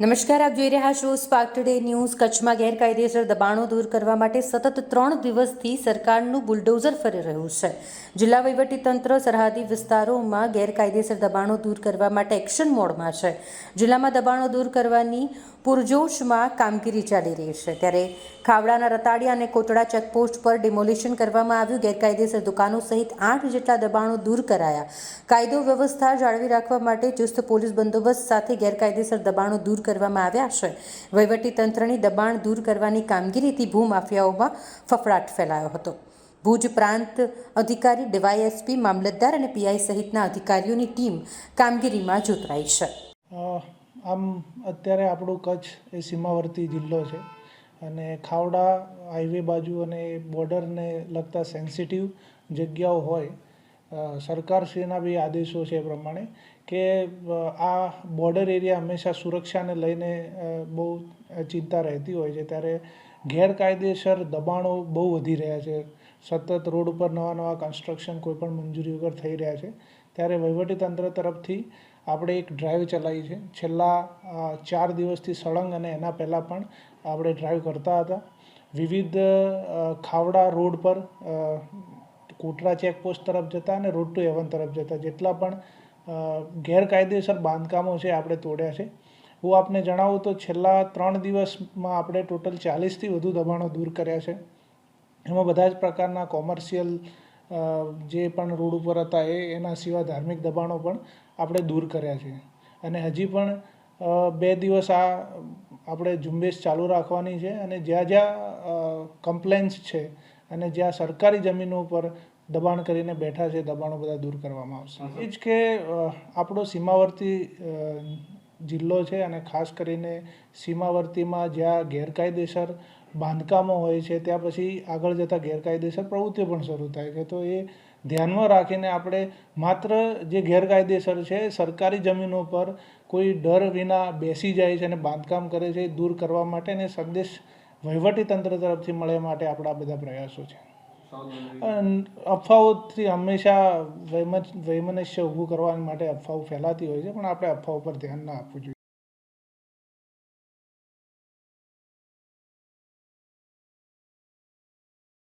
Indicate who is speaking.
Speaker 1: નમસ્કાર, આપ જોઈ રહ્યા છો સ્પાર્ક ટુડે ન્યૂઝ કચ્છમાં ગેરકાયદેસર દબાણો દૂર કરવા માટે સતત ત્રણ દિવસથી સરકારનું બુલડોઝર ફરી રહ્યું છે. જિલ્લા વહીવટીતંત્ર સરહદી વિસ્તારોમાં ગેરકાયદેસર દબાણો દૂર કરવા માટે એક્શન મોડમાં છે. જિલ્લામાં દબાણો દૂર કરવાની પૂરજોશમાં કામગીરી ચાલી રહી છે. ત્યારે ખાવડાના રતાડિયા અને કોટડા ચેકપોસ્ટ પર ડિમોલિશન કરવામાં આવ્યું. ગેરકાયદેસર દુકાનો સહિત આઠ જેટલા દબાણો દૂર કરાયા. કાયદો વ્યવસ્થા જાળવી રાખવા માટે ચુસ્ત પોલીસ બંદોબસ્ત સાથે ગેરકાયદેસર દબાણો દૂર કરવામાં આવ્યા છે. વહીવટી તંત્રની દબાણ દૂર કરવાની કામગીરીથી ભૂમાફિયાઓમાં ફફડાટ ફેલાયો હતો. ભુજ પ્રાંત અધિકારી ડીવાયએસપી, મામલતદાર અને પીઆઈ સહિતના અધિકારીઓની ટીમ કામગીરીમાં જોતરાઈ છે.
Speaker 2: આમ અત્યારે આપણું કચ્છ એ સીમાવર્તી જિલ્લો છે અને ખાવડા હાઈવે બાજુ અને બોર્ડરને લગતા સેન્સિટિવ જગ્યાઓ હોય સરકારશ્રીના બી આદેશો છે એ પ્રમાણે કે આ બોર્ડર એરિયા હંમેશા સુરક્ષાને લઈને બહુ ચિંતા રહેતી હોય છે. ત્યારે ગેરકાયદેસર દબાણો બહુ વધી રહ્યા છે. સતત રોડ ઉપર નવા નવા કન્સ્ટ્રક્શન કોઈપણ મંજૂરી વગર થઈ રહ્યા છે. ત્યારે વહીવટીતંત્ર તરફથી આપણે એક ડ્રાઈવ ચલાવી છે. છેલ્લા ચાર દિવસથી સળંગ અને એના પહેલાં પણ આપણે ડ્રાઈવ કરતા હતા. વિવિધ ખાવડા રોડ પર કોટરા ચેકપોસ્ટ તરફ જતા અને રોડ ટુ એવન તરફ જતા. જેટલા પણ ગેરકાયદેસર બાંધકામો છે આપણે તોડ્યા છે. હું આપને જણાવું તો છેલ્લા ત્રણ દિવસમાં આપણે ટોટલ ચાલીસથી વધુ દબાણો દૂર કર્યા છે. એમાં બધા જ પ્રકારના કોમર્શિયલ જે પણ રોડ ઉપર હતા એ, એના સિવાય ધાર્મિક દબાણો પણ આપણે દૂર કર્યા છે. અને હજી પણ બે દિવસ આ આપણે ઝુંબેશ ચાલુ રાખવાની છે અને જ્યાં જ્યાં કમ્પ્લેન્સ છે અને જ્યાં સરકારી જમીનો ઉપર દબાણ કરીને બેઠા છે દબાણો બધા દૂર કરવામાં આવશે. એ જ કે આપણો સીમાવર્તી જિલ્લો છે અને ખાસ કરીને સીમાવર્તીમાં જ્યાં ગેરકાયદેસર બાંધકામો હોય છે, ત્યાં પછી આગળ જતાં ગેરકાયદેસર પ્રવૃત્તિઓ પણ શરૂ થાય છે. તો એ ધ્યાનમાં રાખીને આપણે માત્ર જે ગેરકાયદેસર છે, સરકારી જમીનો પર કોઈ ડર વિના બેસી જાય છે અને બાંધકામ કરે છે, એ દૂર કરવા માટે અને સંદેશ વહીવટીતંત્ર તરફથી મળે માટે આપણા બધા પ્રયાસો છે. અફવાઓથી હંમેશા વૈમ વૈમનસ્ય ઊભું કરવા માટે અફવાઓ ફેલાતી હોય છે, પણ આપણે અફવાઓ પર ધ્યાન ના આપવું જોઈએ.